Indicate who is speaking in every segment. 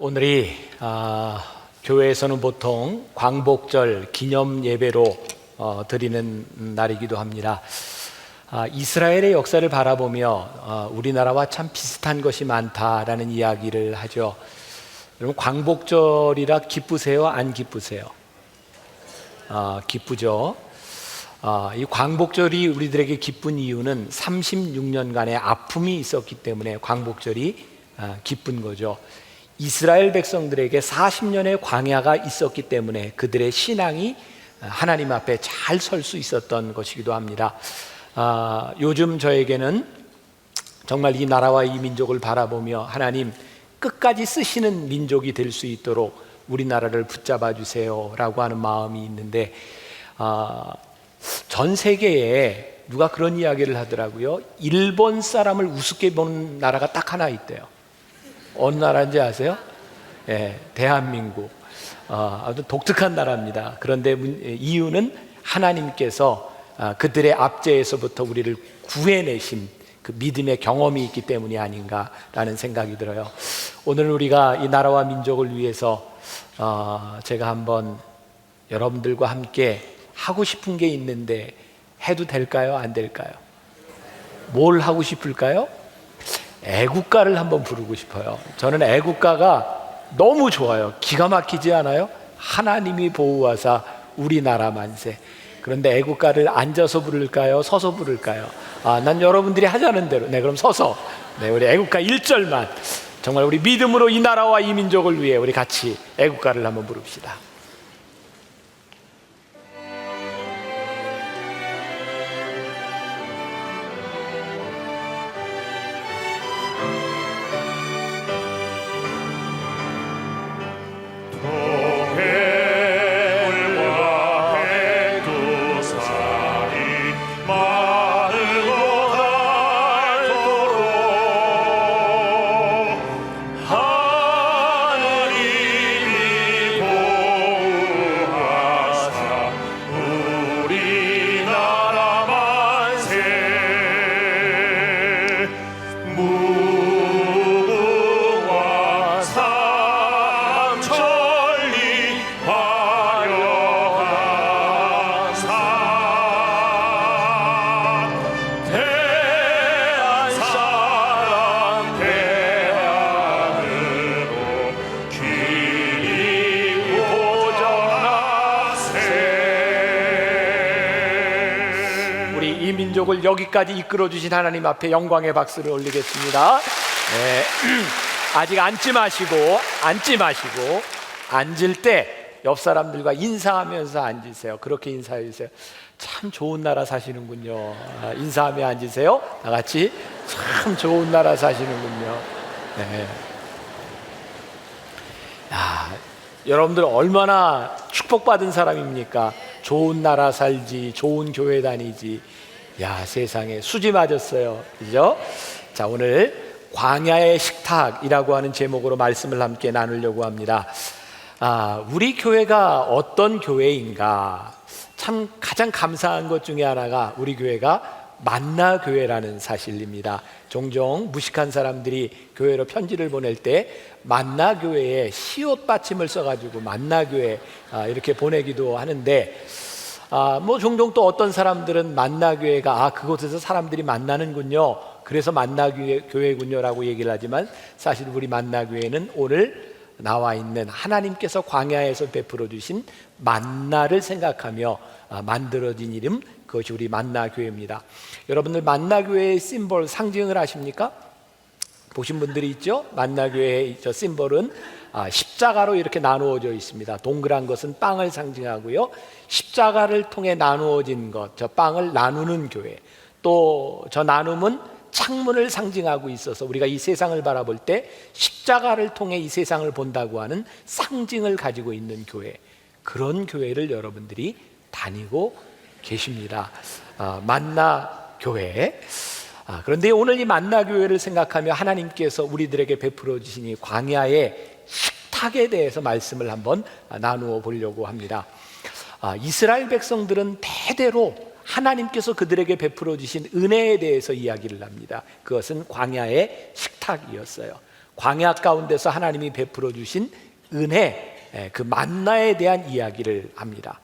Speaker 1: 오늘이 아, 교회에서는 보통 광복절 기념 예배로 어, 드리는 날이기도 합니다. 아, 이스라엘의 역사를 바라보며 어, 우리나라와 참 비슷한 것이 많다라는 이야기를 하죠. 여러분 광복절이라 기쁘세요? 안 기쁘세요? 아, 기쁘죠. 아, 이 광복절이 우리들에게 기쁜 이유는 36년간의 아픔이 있었기 때문에 광복절이 아, 기쁜 거죠. 이스라엘 백성들에게 40년의 광야가 있었기 때문에 그들의 신앙이 하나님 앞에 잘 설 수 있었던 것이기도 합니다. 아, 요즘 저에게는 정말 이 나라와 이 민족을 바라보며 하나님 끝까지 쓰시는 민족이 될 수 있도록 우리나라를 붙잡아 주세요라고 하는 마음이 있는데 아, 전 세계에 누가 그런 이야기를 하더라고요. 일본 사람을 우습게 보는 나라가 딱 하나 있대요. 어느 나라인지 아세요? 예, 대한민국. 어, 아주 독특한 나라입니다. 그런데 문- 예, 이유는 하나님께서 아, 그들의 압제에서부터 우리를 구해내신 그 믿음의 경험이 있기 때문이 아닌가라는 생각이 들어요. 오늘 우리가 이 나라와 민족을 위해서 어, 제가 한번 여러분들과 함께 하고 싶은 게 있는데 해도 될까요? 안 될까요? 뭘 하고 싶을까요? 애국가를 한번 부르고 싶어요. 저는 애국가가 너무 좋아요. 기가 막히지 않아요? 하나님이 보호하사 우리나라 만세. 그런데 애국가를 앉아서 부를까요? 서서 부를까요? 아, 난 여러분들이 하자는 대로. 네, 그럼 서서. 네, 우리 애국가 1절만. 정말 우리 믿음으로 이 나라와 이 민족을 위해 우리 같이 애국가를 한번 부릅시다. 민족을 여기까지 이끌어 주신 하나님 앞에 영광의 박수를 올리겠습니다. 네. 아직 앉지 마시고 앉지 마시고 앉을 때 옆 사람들과 인사하면서 앉으세요. 그렇게 인사해 주세요. 참 좋은 나라 사시는군요. 아, 인사하며 앉으세요. 다 같이 참 좋은 나라 사시는군요. 네. 야, 여러분들 얼마나 축복받은 사람입니까? 좋은 나라 살지, 좋은 교회 다니지. 야, 세상에 수지 맞았어요. 그죠? 자, 오늘 광야의 식탁이라고 하는 제목으로 말씀을 함께 나누려고 합니다. 아, 우리 교회가 어떤 교회인가? 참 가장 감사한 것 중에 하나가 우리 교회가 만나 교회라는 사실입니다. 종종 무식한 사람들이 교회로 편지를 보낼 때 만나 교회에 시옷 받침을 써가지고 만나 교회 아, 이렇게 보내기도 하는데 아, 뭐 종종 또 어떤 사람들은 만나 교회가 아 그곳에서 사람들이 만나는군요. 그래서 만나 교회, 교회군요라고 얘기를 하지만 사실 우리 만나 교회는 오늘 나와 있는 하나님께서 광야에서 베풀어 주신 만나를 생각하며 아, 만들어진 이름 그것이 우리 만나 교회입니다. 여러분들 만나 교회의 심볼 상징을 아십니까? 보신 분들이 있죠? 만나 교회의 저 심볼은 아, 십자가로 이렇게 나누어져 있습니다. 동그란 것은 빵을 상징하고요. 십자가를 통해 나누어진 것, 저 빵을 나누는 교회. 또 저 나눔은 창문을 상징하고 있어서 우리가 이 세상을 바라볼 때 십자가를 통해 이 세상을 본다고 하는 상징을 가지고 있는 교회. 그런 교회를 여러분들이 다니고 계십니다. 아, 만나 교회. 아, 그런데 오늘 이 만나 교회를 생각하며 하나님께서 우리들에게 베풀어 주신 이 광야의 식 탁에 대해서 말씀을 한번 아, 나누어 보려고 합니다. 아, 이스라엘 백성들은 대대로 하나님께서 그들에게 베풀어 주신 은혜에 대해서 이야기를 합니다. 그것은 광야의 식탁이었어요. 광야 가운데서 하나님이 베풀어 주신 은혜, 예, 그 만나에 대한 이야기를 합니다.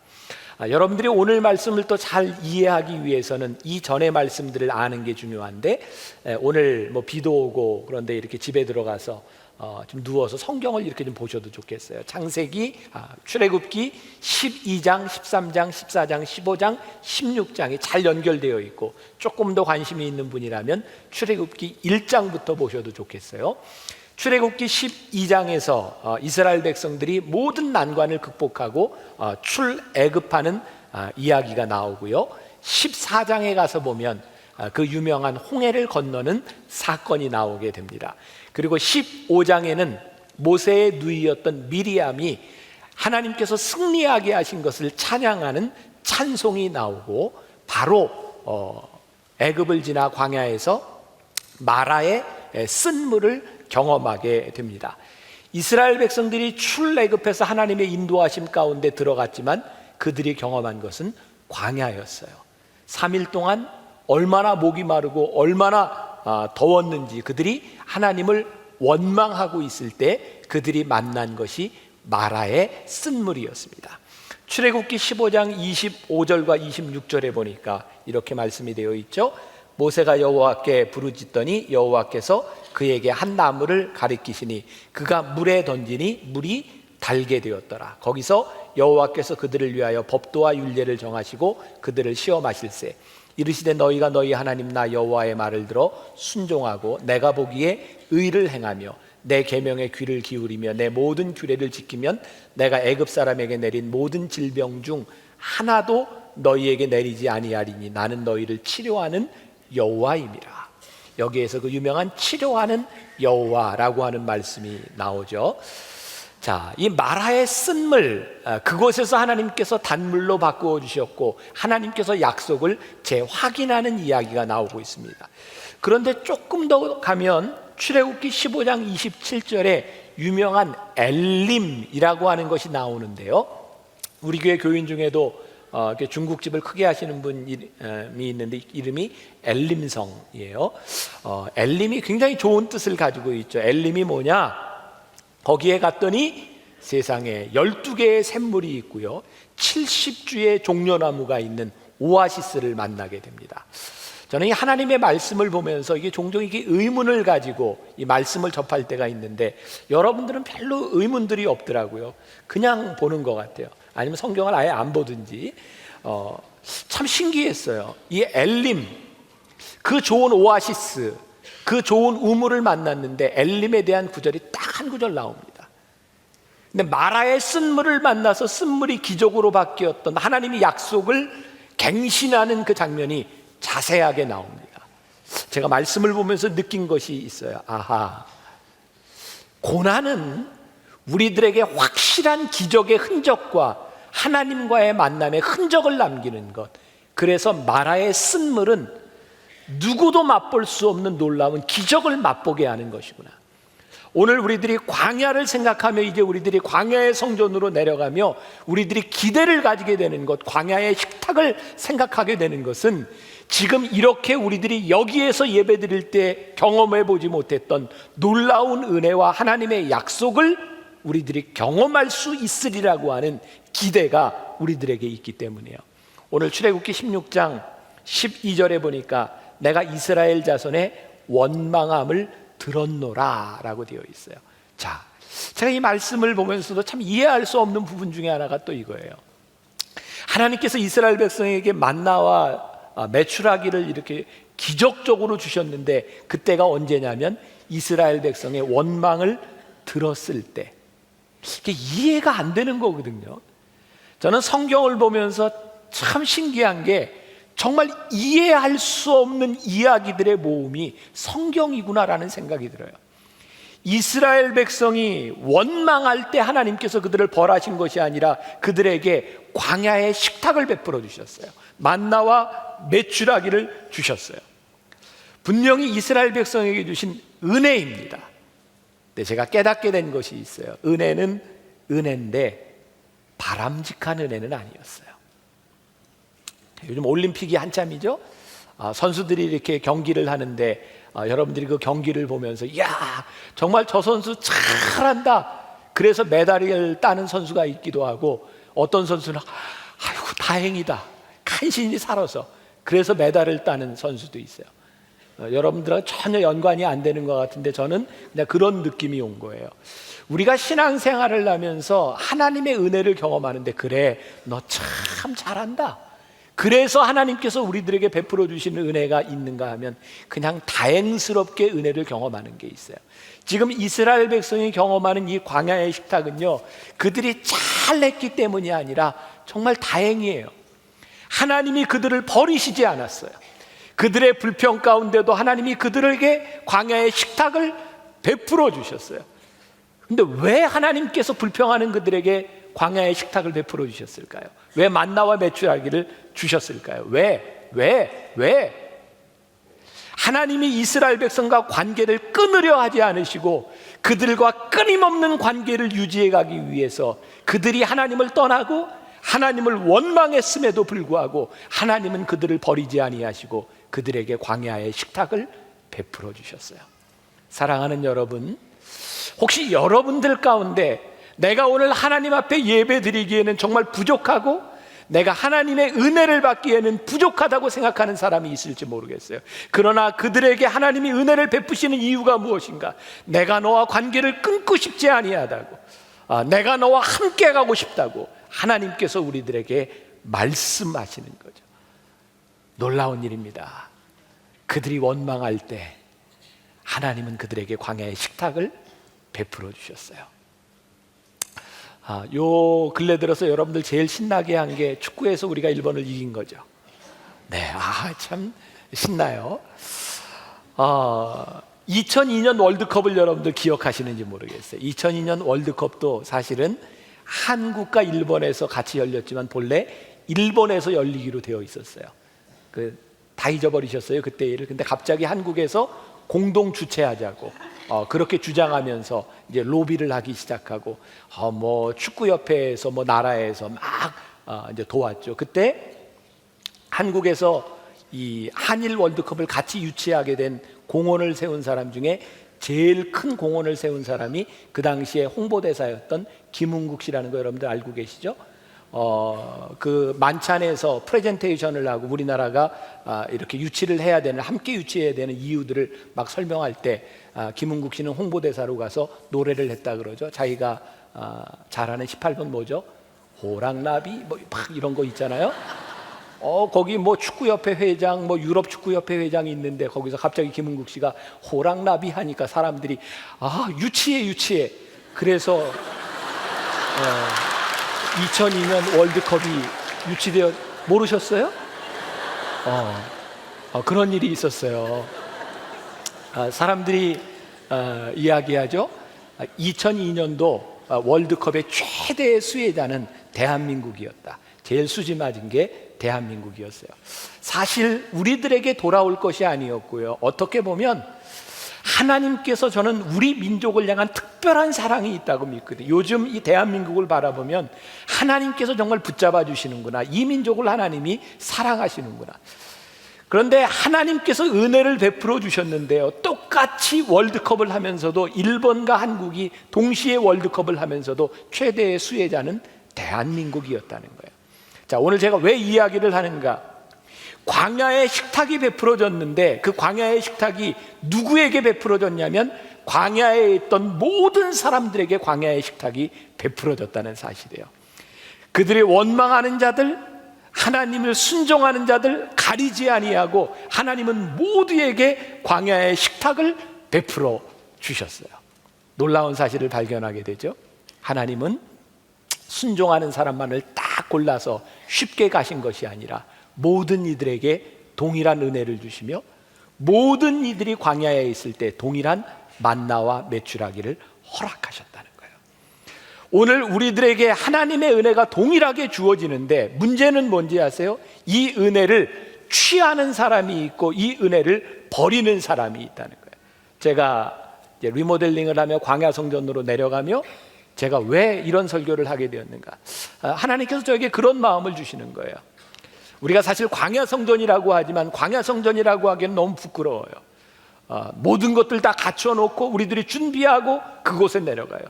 Speaker 1: 아, 여러분들이 오늘 말씀을 또 잘 이해하기 위해서는 이 전의 말씀들을 아는 게 중요한데 에, 오늘 뭐 비도 오고 그런데 이렇게 집에 들어가서 어, 좀 누워서 성경을 이렇게 좀 보셔도 좋겠어요. 창세기, 아, 출애굽기 12장, 13장, 14장, 15장, 16장이 잘 연결되어 있고 조금 더 관심이 있는 분이라면 출애굽기 1장부터 보셔도 좋겠어요. 출애굽기 12장에서 어, 이스라엘 백성들이 모든 난관을 극복하고 어, 출애굽하는 아, 이야기가 나오고요. 14장에 가서 보면 아, 그 유명한 홍해를 건너는 사건이 나오게 됩니다. 그리고 15장에는 모세의 누이였던 미리암이 하나님께서 승리하게 하신 것을 찬양하는 찬송이 나오고 바로 어, 애굽을 지나 광야에서 마라의 쓴물을 경험하게 됩니다. 이스라엘 백성들이 출애굽해서 하나님의 인도하심 가운데 들어갔지만 그들이 경험한 것은 광야였어요. 3일 동안 얼마나 목이 마르고 얼마나 아, 더웠는지 그들이 하나님을 원망하고 있을 때 그들이 만난 것이 마라의 쓴물이었습니다. 출애굽기 15장 25절과 26절에 보니까 이렇게 말씀이 되어 있죠. 모세가 여호와께 부르짖더니 여호와께서 그에게 한 나무를 가리키시니 그가 물에 던지니 물이 달게 되었더라. 거기서 여호와께서 그들을 위하여 법도와 율례를 정하시고 그들을 시험하실세. 이르시되 너희가 너희 하나님 나 여호와의 말을 들어 순종하고 내가 보기에 의를 행하며 내 계명에 귀를 기울이며 내 모든 규례를 지키면 내가 애굽 사람에게 내린 모든 질병 중 하나도 너희에게 내리지 아니하리니 나는 너희를 치료하는 여호와임이라. 여기에서 그 유명한 치료하는 여호와라고 하는 말씀이 나오죠. 자, 이 마라의 쓴물 아, 그곳에서 하나님께서 단물로 바꾸어 주셨고 하나님께서 약속을 재확인하는 이야기가 나오고 있습니다. 그런데 조금 더 가면 출애굽기 15장 27절에 유명한 엘림이라고 하는 것이 나오는데요. 우리 교회 교인 중에도 어, 중국집을 크게 하시는 분이 있는데 이름이 엘림성이에요. 어, 엘림이 굉장히 좋은 뜻을 가지고 있죠. 엘림이 뭐냐? 거기에 갔더니 세상에 12개의 샘물이 있고요. 70주의 종려나무가 있는 오아시스를 만나게 됩니다. 저는 이 하나님의 말씀을 보면서 이게 종종 이게 의문을 가지고 이 말씀을 접할 때가 있는데 여러분들은 별로 의문들이 없더라고요. 그냥 보는 것 같아요. 아니면 성경을 아예 안 보든지 어, 참 신기했어요. 이 엘림 그 좋은 오아시스 그 좋은 우물을 만났는데 엘림에 대한 구절이 딱 한 구절 나옵니다. 근데 마라의 쓴물을 만나서 쓴물이 기적으로 바뀌었던 하나님이 약속을 갱신하는 그 장면이 자세하게 나옵니다. 제가 말씀을 보면서 느낀 것이 있어요. 아하. 고난은 우리들에게 확실한 기적의 흔적과 하나님과의 만남의 흔적을 남기는 것. 그래서 마라의 쓴물은 누구도 맛볼 수 없는 놀라운 기적을 맛보게 하는 것이구나. 오늘 우리들이 광야를 생각하며 이제 우리들이 광야의 성전으로 내려가며 우리들이 기대를 가지게 되는 것, 광야의 식탁을 생각하게 되는 것은 지금 이렇게 우리들이 여기에서 예배 드릴 때 경험해 보지 못했던 놀라운 은혜와 하나님의 약속을 우리들이 경험할 수 있으리라고 하는 기대가 우리들에게 있기 때문이에요. 오늘 출애굽기 16장 12절에 보니까 내가 이스라엘 자손의 원망함을 들었노라 라고 되어 있어요. 자, 제가 이 말씀을 보면서도 참 이해할 수 없는 부분 중에 하나가 또 이거예요. 하나님께서 이스라엘 백성에게 만나와 아, 매출하기를 이렇게 기적적으로 주셨는데 그때가 언제냐면 이스라엘 백성의 원망을 들었을 때 이게 이해가 안 되는 거거든요. 저는 성경을 보면서 참 신기한 게 정말 이해할 수 없는 이야기들의 모음이 성경이구나라는 생각이 들어요. 이스라엘 백성이 원망할 때 하나님께서 그들을 벌하신 것이 아니라 그들에게 광야의 식탁을 베풀어 주셨어요. 만나와 매출하기를 주셨어요. 분명히 이스라엘 백성에게 주신 은혜입니다. 근데 제가 깨닫게 된 것이 있어요. 은혜는 은혜인데 바람직한 은혜는 아니었어요. 요즘 올림픽이 한참이죠. 아, 선수들이 이렇게 경기를 하는데 아, 여러분들이 그 경기를 보면서 야 정말 저 선수 잘한다. 그래서 메달을 따는 선수가 있기도 하고 어떤 선수는 아이고 다행이다. 간신히 살아서 그래서 메달을 따는 선수도 있어요. 어, 여러분들하고 전혀 연관이 안 되는 것 같은데 저는 그냥 그런 느낌이 온 거예요. 우리가 신앙생활을 하면서 하나님의 은혜를 경험하는데 그래 너 참 잘한다. 그래서 하나님께서 우리들에게 베풀어 주시는 은혜가 있는가 하면 그냥 다행스럽게 은혜를 경험하는 게 있어요. 지금 이스라엘 백성이 경험하는 이 광야의 식탁은요, 그들이 잘했기 때문이 아니라 정말 다행이에요. 하나님이 그들을 버리시지 않았어요. 그들의 불평 가운데도 하나님이 그들에게 광야의 식탁을 베풀어 주셨어요. 근데 왜 하나님께서 불평하는 그들에게 광야의 식탁을 베풀어 주셨을까요? 왜 만나와 메추라기를 주셨을까요? 왜? 왜? 왜? 하나님이 이스라엘 백성과 관계를 끊으려 하지 않으시고 그들과 끊임없는 관계를 유지해 가기 위해서 그들이 하나님을 떠나고 하나님을 원망했음에도 불구하고 하나님은 그들을 버리지 아니하시고 그들에게 광야의 식탁을 베풀어 주셨어요. 사랑하는 여러분, 혹시 여러분들 가운데 내가 오늘 하나님 앞에 예배 드리기에는 정말 부족하고 내가 하나님의 은혜를 받기에는 부족하다고 생각하는 사람이 있을지 모르겠어요. 그러나 그들에게 하나님이 은혜를 베푸시는 이유가 무엇인가? 내가 너와 관계를 끊고 싶지 아니하다고. 아, 내가 너와 함께 가고 싶다고 하나님께서 우리들에게 말씀하시는 거죠. 놀라운 일입니다. 그들이 원망할 때 하나님은 그들에게 광야의 식탁을 베풀어 주셨어요. 아, 요 근래 들어서 여러분들 제일 신나게 한 게 축구에서 우리가 일본을 이긴 거죠. 네, 아, 참 신나요. 아, 2002년 월드컵을 여러분들 기억하시는지 모르겠어요. 2002년 월드컵도 사실은 한국과 일본에서 같이 열렸지만 본래 일본에서 열리기로 되어 있었어요. 그 다 잊어버리셨어요 그때 일을. 근데 갑자기 한국에서 공동 주최하자고 어, 그렇게 주장하면서 이제 로비를 하기 시작하고 어, 뭐 축구 협회에서 뭐 나라에서 막 어, 이제 도왔죠. 그때 한국에서 이 한일 월드컵을 같이 유치하게 된 공원을 세운 사람 중에 제일 큰 공원을 세운 사람이 그 당시에 홍보대사였던 김은국 씨라는 거 여러분들 알고 계시죠? 어, 그 만찬에서 프레젠테이션을 하고 우리나라가 아, 이렇게 유치를 해야 되는 함께 유치해야 되는 이유들을 막 설명할 때 아, 김은국 씨는 홍보대사로 가서 노래를 했다 그러죠. 자기가 아, 잘하는 18번 뭐죠? 호랑나비 뭐 막 이런 거 있잖아요. 어 거기 뭐 축구협회 회장 뭐 유럽 축구협회 회장이 있는데 거기서 갑자기 김은국 씨가 호랑나비 하니까 사람들이 아 유치해 유치해 그래서 어, 2002년 월드컵이 유치되어 모르셨어요? 어, 어, 그런 일이 있었어요. 아, 사람들이 어, 이야기하죠. 2002년도 아, 월드컵의 최대의 수혜자는 대한민국이었다. 제일 수지 맞은 게 대한민국이었어요. 사실 우리들에게 돌아올 것이 아니었고요. 어떻게 보면 하나님께서 저는 우리 민족을 향한 특별한 사랑이 있다고 믿거든요. 요즘 이 대한민국을 바라보면 하나님께서 정말 붙잡아 주시는구나. 이 민족을 하나님이 사랑하시는구나. 그런데 하나님께서 은혜를 베풀어 주셨는데요. 똑같이 월드컵을 하면서도 일본과 한국이 동시에 월드컵을 하면서도 최대의 수혜자는 대한민국이었다는 거예요. 자, 오늘 제가 왜 이야기를 하는가? 광야의 식탁이 베풀어졌는데 그 광야의 식탁이 누구에게 베풀어졌냐면 광야에 있던 모든 사람들에게 광야의 식탁이 베풀어졌다는 사실이에요. 그들이 원망하는 자들, 하나님을 순종하는 자들 가리지 아니하고 하나님은 모두에게 광야의 식탁을 베풀어 주셨어요. 놀라운 사실을 발견하게 되죠. 하나님은 순종하는 사람만을 딱 골라서 쉽게 가신 것이 아니라 모든 이들에게 동일한 은혜를 주시며 모든 이들이 광야에 있을 때 동일한 만나와 매출하기를 허락하셨다는 거예요. 오늘 우리들에게 하나님의 은혜가 동일하게 주어지는데 문제는 뭔지 아세요? 이 은혜를 취하는 사람이 있고 이 은혜를 버리는 사람이 있다는 거예요. 제가 리모델링을 하며 광야 성전으로 내려가며 제가 왜 이런 설교를 하게 되었는가? 아, 하나님께서 저에게 그런 마음을 주시는 거예요. 우리가 사실 광야 성전이라고 하지만 광야 성전이라고 하기에는 너무 부끄러워요. 어, 모든 것들 다 갖춰 놓고 우리들이 준비하고 그곳에 내려가요.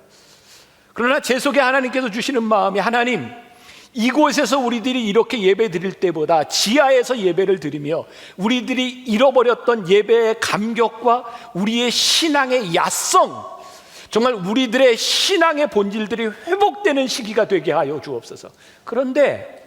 Speaker 1: 그러나 제 속에 하나님께서 주시는 마음이 하나님 이곳에서 우리들이 이렇게 예배 드릴 때보다 지하에서 예배를 드리며 우리들이 잃어버렸던 예배의 감격과 우리의 신앙의 야성 정말 우리들의 신앙의 본질들이 회복되는 시기가 되게 하여 주옵소서. 그런데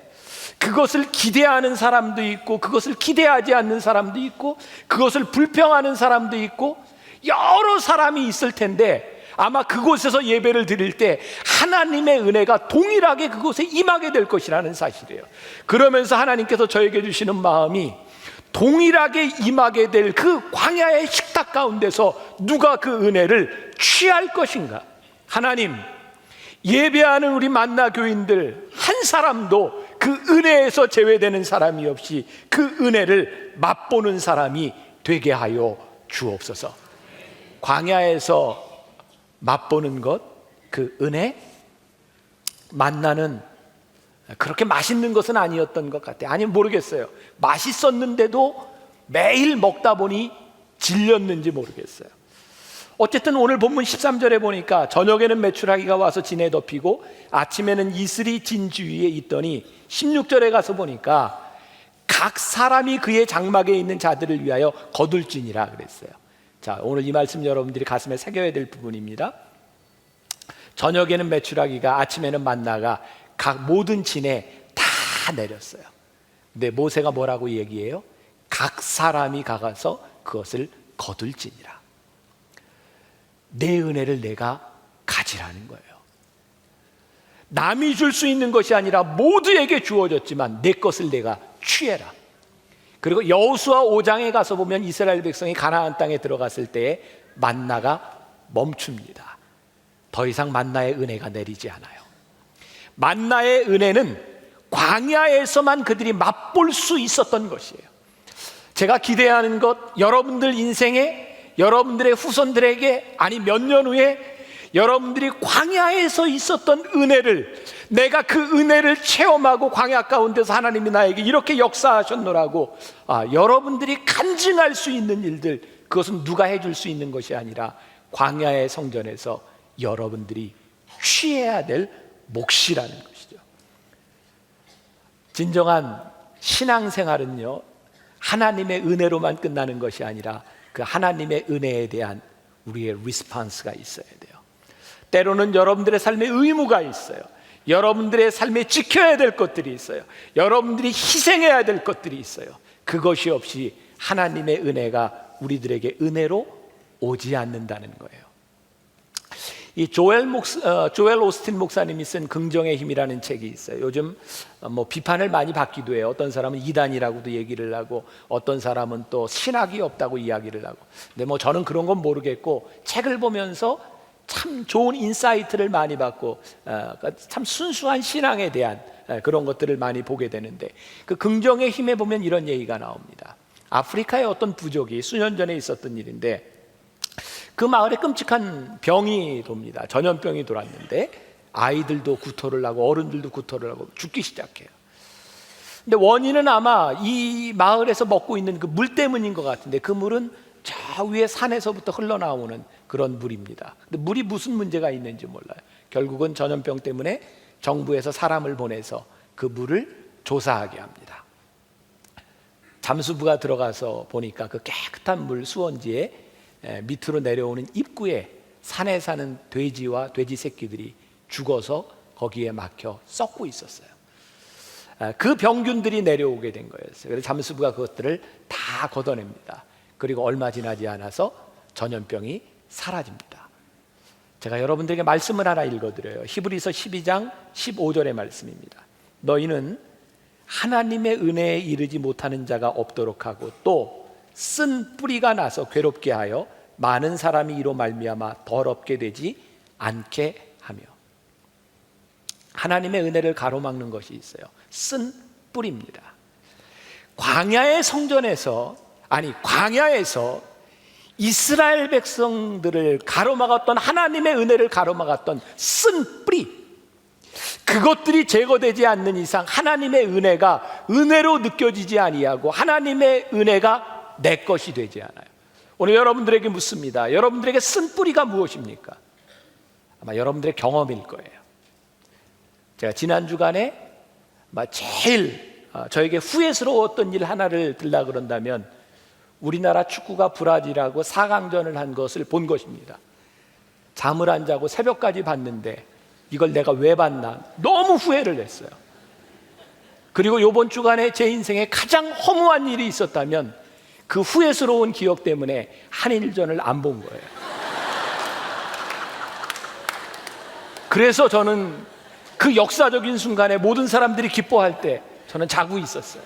Speaker 1: 그것을 기대하는 사람도 있고 그것을 기대하지 않는 사람도 있고 그것을 불평하는 사람도 있고 여러 사람이 있을 텐데 아마 그곳에서 예배를 드릴 때 하나님의 은혜가 동일하게 그곳에 임하게 될 것이라는 사실이에요. 그러면서 하나님께서 저에게 주시는 마음이 동일하게 임하게 될 그 광야의 식탁 가운데서 누가 그 은혜를 취할 것인가? 하나님, 예배하는 우리 만나 교인들 한 사람도 그 은혜에서 제외되는 사람이 없이 그 은혜를 맛보는 사람이 되게 하여 주옵소서. 광야에서 맛보는 것, 그 은혜, 만나는 그렇게 맛있는 것은 아니었던 것 같아요. 아니 모르겠어요. 맛있었는데도 매일 먹다 보니 질렸는지 모르겠어요. 어쨌든 오늘 본문 13절에 보니까 저녁에는 메추라기가 와서 진에 덮이고 아침에는 이슬이 진 주 위에 있더니 16절에 가서 보니까 각 사람이 그의 장막에 있는 자들을 위하여 거둘지니라 그랬어요. 자, 오늘 이 말씀 여러분들이 가슴에 새겨야 될 부분입니다. 저녁에는 메추라기가 아침에는 만나가 각 모든 진에 다 내렸어요. 근데 모세가 뭐라고 얘기해요? 각 사람이 가서 그것을 거둘지니라. 내 은혜를 내가 가지라는 거예요. 남이 줄 수 있는 것이 아니라 모두에게 주어졌지만 내 것을 내가 취해라. 그리고 여호수아 5장에 가서 보면 이스라엘 백성이 가나안 땅에 들어갔을 때에 만나가 멈춥니다. 더 이상 만나의 은혜가 내리지 않아요. 만나의 은혜는 광야에서만 그들이 맛볼 수 있었던 것이에요. 제가 기대하는 것 여러분들 인생에 여러분들의 후손들에게 아니 몇 년 후에 여러분들이 광야에서 있었던 은혜를 내가 그 은혜를 체험하고 광야 가운데서 하나님이 나에게 이렇게 역사하셨노라고 아, 여러분들이 간증할 수 있는 일들 그것은 누가 해줄 수 있는 것이 아니라 광야의 성전에서 여러분들이 취해야 될 몫이라는 것이죠. 진정한 신앙생활은요 하나님의 은혜로만 끝나는 것이 아니라 그 하나님의 은혜에 대한 우리의 리스판스가 있어야 돼요. 때로는 여러분들의 삶에 의무가 있어요. 여러분들의 삶에 지켜야 될 것들이 있어요. 여러분들이 희생해야 될 것들이 있어요. 그것이 없이 하나님의 은혜가 우리들에게 은혜로 오지 않는다는 거예요. 이 조엘 목 어, 조엘 오스틴 목사님이 쓴 긍정의 힘이라는 책이 있어요. 요즘 어, 뭐 비판을 많이 받기도 해요. 어떤 사람은 이단이라고도 얘기를 하고 어떤 사람은 또 신학이 없다고 이야기를 하고. 근데 뭐 저는 그런 건 모르겠고 책을 보면서 참 좋은 인사이트를 많이 받고 어, 참 순수한 신앙에 대한 어, 그런 것들을 많이 보게 되는데 그 긍정의 힘에 보면 이런 얘기가 나옵니다. 아프리카의 어떤 부족이 수년 전에 있었던 일인데 그 마을에 끔찍한 병이 돕니다. 전염병이 돌았는데 아이들도 구토를 하고 어른들도 구토를 하고 죽기 시작해요. 근데 원인은 아마 이 마을에서 먹고 있는 그 물 때문인 것 같은데 그 물은 저 위에 산에서부터 흘러나오는 그런 물입니다. 근데 물이 무슨 문제가 있는지 몰라요. 결국은 전염병 때문에 정부에서 사람을 보내서 그 물을 조사하게 합니다. 잠수부가 들어가서 보니까 그 깨끗한 물 수원지에 에, 밑으로 내려오는 입구에 산에 사는 돼지와 돼지 새끼들이 죽어서 거기에 막혀 썩고 있었어요. 아, 그 병균들이 내려오게 된 거였어요. 그래서 잠수부가 그것들을 다 걷어냅니다. 그리고 얼마 지나지 않아서 전염병이 사라집니다. 제가 여러분들에게 말씀을 하나 읽어드려요. 히브리서 12장 15절의 말씀입니다. 너희는 하나님의 은혜에 이르지 못하는 자가 없도록 하고 또 쓴 뿌리가 나서 괴롭게 하여 많은 사람이 이로 말미암아 더럽게 되지 않게 하며 하나님의 은혜를 가로막는 것이 있어요. 쓴 뿌리입니다. 광야의 성전에서 아니 광야에서 이스라엘 백성들을 가로막았던 하나님의 은혜를 가로막았던 쓴 뿌리 그것들이 제거되지 않는 이상 하나님의 은혜가 은혜로 느껴지지 아니하고 하나님의 은혜가 내 것이 되지 않아요. 오늘 여러분들에게 묻습니다. 여러분들에게 쓴 뿌리가 무엇입니까? 아마 여러분들의 경험일 거예요. 제가 지난 주간에 제일 어, 저에게 후회스러웠던 일 하나를 들라 그런다면 우리나라 축구가 브라질하고 4강전을 한 것을 본 것입니다. 잠을 안 자고 새벽까지 봤는데 이걸 내가 왜 봤나 너무 후회를 했어요. 그리고 요번 주간에 제 인생에 가장 허무한 일이 있었다면 그 후회스러운 기억 때문에 한일전을 안 본 거예요. 그래서 저는 그 역사적인 순간에 모든 사람들이 기뻐할 때 저는 자고 있었어요.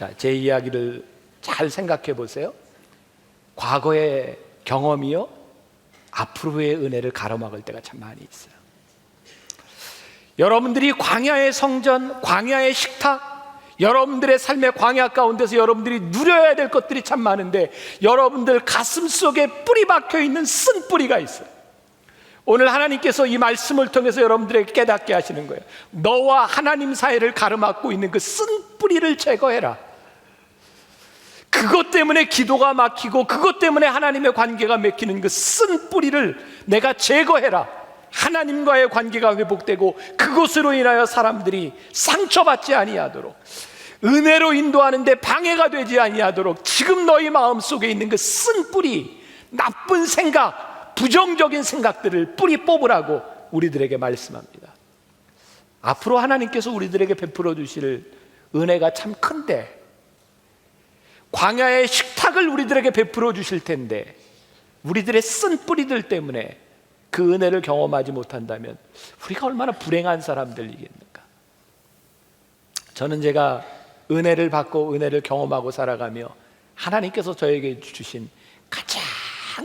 Speaker 1: 자, 제 이야기를 잘 생각해 보세요. 과거의 경험이요, 앞으로의 은혜를 가로막을 때가 참 많이 있어요. 여러분들이 광야의 성전, 광야의 식탁, 여러분들의 삶의 광야 가운데서 여러분들이 누려야 될 것들이 참 많은데 여러분들 가슴 속에 뿌리 박혀 있는 쓴 뿌리가 있어요. 오늘 하나님께서 이 말씀을 통해서 여러분들에게 깨닫게 하시는 거예요. 너와 하나님 사이를 가로막고 있는 그 쓴 뿌리를 제거해라. 그것 때문에 기도가 막히고 그것 때문에 하나님의 관계가 막히는 그 쓴 뿌리를 내가 제거해라. 하나님과의 관계가 회복되고 그것으로 인하여 사람들이 상처받지 아니하도록 은혜로 인도하는데 방해가 되지 아니하도록 지금 너희 마음 속에 있는 그 쓴 뿌리 나쁜 생각 부정적인 생각들을 뿌리 뽑으라고 우리들에게 말씀합니다. 앞으로 하나님께서 우리들에게 베풀어 주실 은혜가 참 큰데 광야의 식탁을 우리들에게 베풀어 주실 텐데 우리들의 쓴 뿌리들 때문에 그 은혜를 경험하지 못한다면 우리가 얼마나 불행한 사람들이겠는가? 저는 제가 은혜를 받고 은혜를 경험하고 살아가며 하나님께서 저에게 주신 가장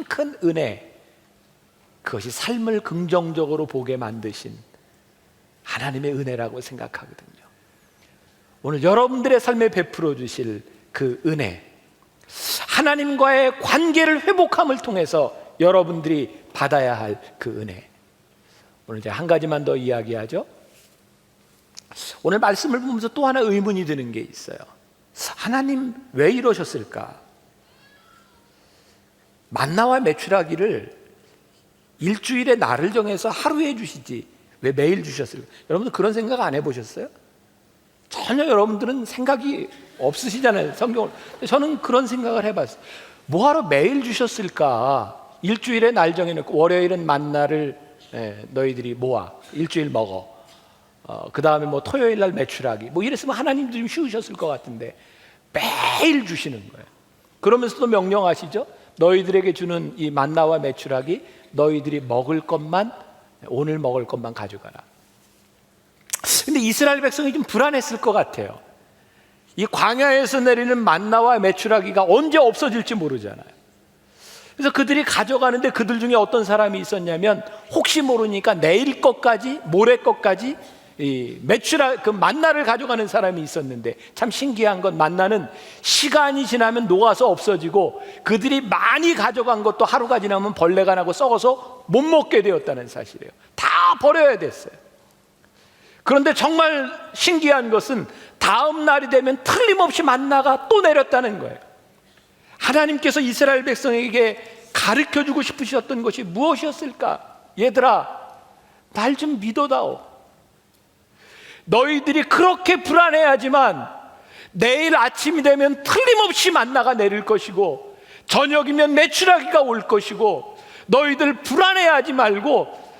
Speaker 1: 큰 은혜 그것이 삶을 긍정적으로 보게 만드신 하나님의 은혜라고 생각하거든요. 오늘 여러분들의 삶에 베풀어 주실 그 은혜 하나님과의 관계를 회복함을 통해서 여러분들이 받아야 할 그 은혜. 오늘 이제 한 가지만 더 이야기하죠. 오늘 말씀을 보면서 또 하나 의문이 드는 게 있어요. 하나님 왜 이러셨을까? 만나와 매출하기를 일주일에 날을 정해서 하루에 주시지 왜 매일 주셨을까? 여러분들 그런 생각 안 해보셨어요? 전혀 여러분들은 생각이 없으시잖아요 성경을. 저는 그런 생각을 해봤어요. 뭐하러 매일 주셨을까? 일주일에 날 정해놓고 월요일은 만나를 예, 너희들이 모아. 일주일 먹어. 어, 그 다음에 뭐 토요일 날 매출하기. 뭐 이랬으면 하나님도 좀 쉬우셨을 것 같은데 매일 주시는 거예요. 그러면서도 명령하시죠? 너희들에게 주는 이 만나와 매출하기 너희들이 먹을 것만 오늘 먹을 것만 가져가라 근데 이스라엘 백성이 좀 불안했을 것 같아요. 이 광야에서 내리는 만나와 메추라기가 언제 없어질지 모르잖아요. 그래서 그들이 가져가는데 그들 중에 어떤 사람이 있었냐면 혹시 모르니까 내일 것까지 모레 것까지 이 메추라 그 만나를 가져가는 사람이 있었는데 참 신기한 건 만나는 시간이 지나면 녹아서 없어지고 그들이 많이 가져간 것도 하루가 지나면 벌레가 나고 썩어서 못 먹게 되었다는 사실이에요. 다 버려야 됐어요. 그런데 정말 신기한 것은 다음 날이 되면 틀림없이 만나가 또 내렸다는 거예요. 하나님께서 이스라엘 백성에게 가르쳐 주고 싶으셨던 것이 무엇이었을까? 얘들아, 날 좀 믿어다오. 너희들이 그렇게 불안해하지만 내일 아침이 되면 틀림없이 만나가 내릴 것이고 저녁이면 매출하기가 올 것이고 너희들 불안해하지 말고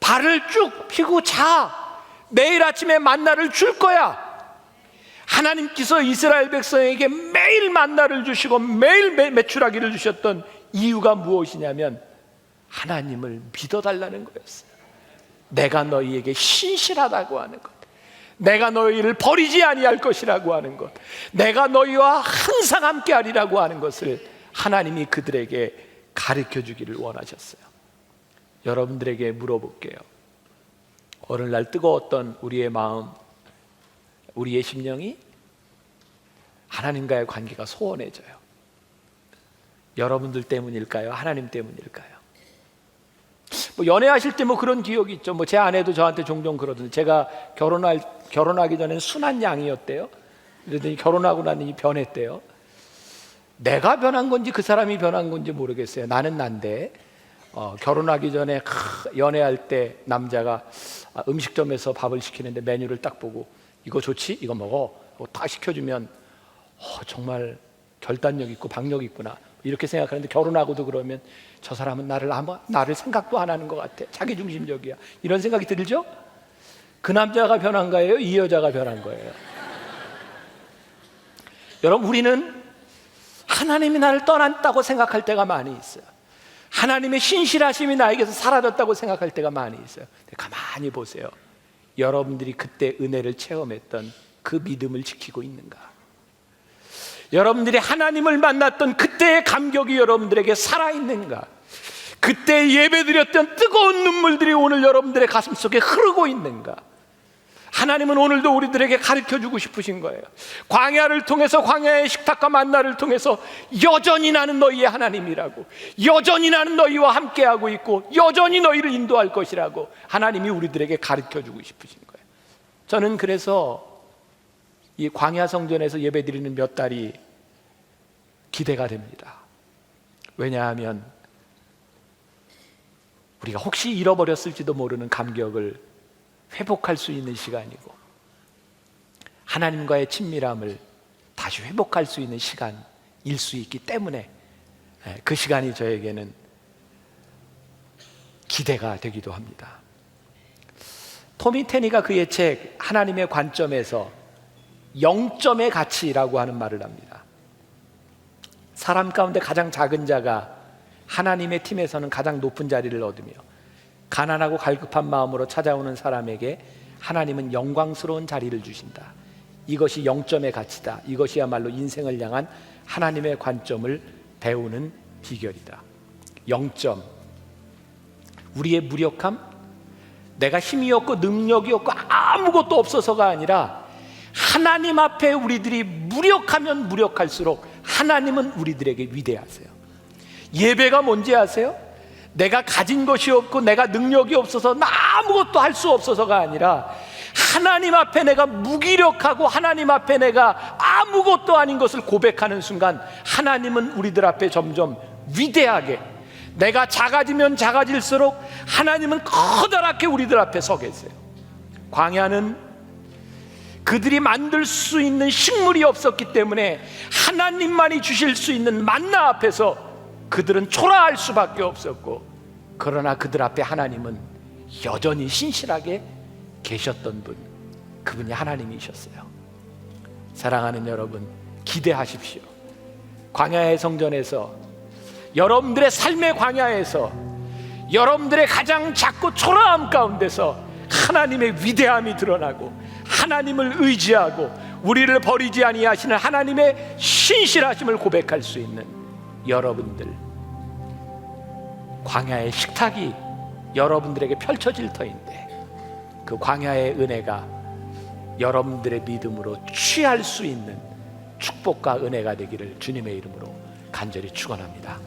Speaker 1: 발을 쭉 펴고 자. 내일 아침에 만나를 줄 거야. 하나님께서 이스라엘 백성에게 매일 만나를 주시고 매일 매, 매출하기를 주셨던 이유가 무엇이냐면 하나님을 믿어달라는 거였어요. 내가 너희에게 신실하다고 하는 것. 내가 너희를 버리지 아니할 것이라고 하는 것. 내가 너희와 항상 함께 하리라고 하는 것을 하나님이 그들에게 가르쳐 주기를 원하셨어요. 여러분들에게 물어볼게요. 오늘날 뜨거웠던 우리의 마음, 우리의 심령이 하나님과의 관계가 소원해져요. 여러분들 때문일까요? 하나님 때문일까요? 뭐 연애하실 때 뭐 그런 기억이 있죠. 뭐 제 아내도 저한테 종종 그러던데 제가 결혼할 결혼하기 전엔 순한 양이었대요. 그러더니 결혼하고 나니 변했대요. 내가 변한 건지 그 사람이 변한 건지 모르겠어요. 나는 난데 어, 결혼하기 전에 크, 연애할 때 남자가 아, 음식점에서 밥을 시키는데 메뉴를 딱 보고 이거 좋지? 이거 먹어. 딱 시켜주면 어, 정말 결단력 있고 박력 있구나 이렇게 생각하는데 결혼하고도 그러면 저 사람은 나를 아마 나를 생각도 안 하는 것 같아. 자기 중심적이야. 이런 생각이 들죠? 그 남자가 변한 거예요? 이 여자가 변한 거예요? 여러분 우리는 하나님이 나를 떠났다고 생각할 때가 많이 있어요. 하나님의 신실하심이 나에게서 사라졌다고 생각할 때가 많이 있어요. 가만히 보세요. 여러분들이 그때 은혜를 체험했던 그 믿음을 지키고 있는가? 여러분들이 하나님을 만났던 그때의 감격이 여러분들에게 살아있는가? 그때 예배드렸던 뜨거운 눈물들이 오늘 여러분들의 가슴 속에 흐르고 있는가? 하나님은 오늘도 우리들에게 가르쳐 주고 싶으신 거예요. 광야를 통해서 광야의 식탁과 만나를 통해서 여전히 나는 너희의 하나님이라고. 여전히 나는 너희와 함께하고 있고 여전히 너희를 인도할 것이라고 하나님이 우리들에게 가르쳐 주고 싶으신 거예요. 저는 그래서 이 광야 성전에서 예배 드리는 몇 달이 기대가 됩니다. 왜냐하면 우리가 혹시 잃어버렸을지도 모르는 감격을 회복할 수 있는 시간이고 하나님과의 친밀함을 다시 회복할 수 있는 시간일 수 있기 때문에 예, 그 시간이 저에게는 기대가 되기도 합니다. 토미 테니가 그의 책 하나님의 관점에서 영점의 가치라고 하는 말을 합니다. 사람 가운데 가장 작은 자가 하나님의 팀에서는 가장 높은 자리를 얻으며 가난하고 갈급한 마음으로 찾아오는 사람에게 하나님은 영광스러운 자리를 주신다. 이것이 영점의 가치다. 이것이야말로 인생을 향한 하나님의 관점을 배우는 비결이다. 영점. 우리의 무력함, 내가 힘이 없고 능력이 없고 아무것도 없어서가 아니라 하나님 앞에 우리들이 무력하면 무력할수록 하나님은 우리들에게 위대하세요. 예배가 뭔지 아세요? 내가 가진 것이 없고 내가 능력이 없어서 나 아무것도 할 수 없어서가 아니라 하나님 앞에 내가 무기력하고 하나님 앞에 내가 아무것도 아닌 것을 고백하는 순간 하나님은 우리들 앞에 점점 위대하게 내가 작아지면 작아질수록 하나님은 커다랗게 우리들 앞에 서 계세요. 광야는 그들이 만들 수 있는 식물이 없었기 때문에 하나님만이 주실 수 있는 만나 앞에서 그들은 초라할 수밖에 없었고 그러나 그들 앞에 하나님은 여전히 신실하게 계셨던 분 그분이 하나님이셨어요. 사랑하는 여러분 기대하십시오. 광야의 성전에서 여러분들의 삶의 광야에서 여러분들의 가장 작고 초라함 가운데서 하나님의 위대함이 드러나고 하나님을 의지하고 우리를 버리지 아니하시는 하나님의 신실하심을 고백할 수 있는 여러분들 광야의 식탁이 여러분들에게 펼쳐질 터인데 그 광야의 은혜가 여러분들의 믿음으로 취할 수 있는 축복과 은혜가 되기를 주님의 이름으로 간절히 축원합니다.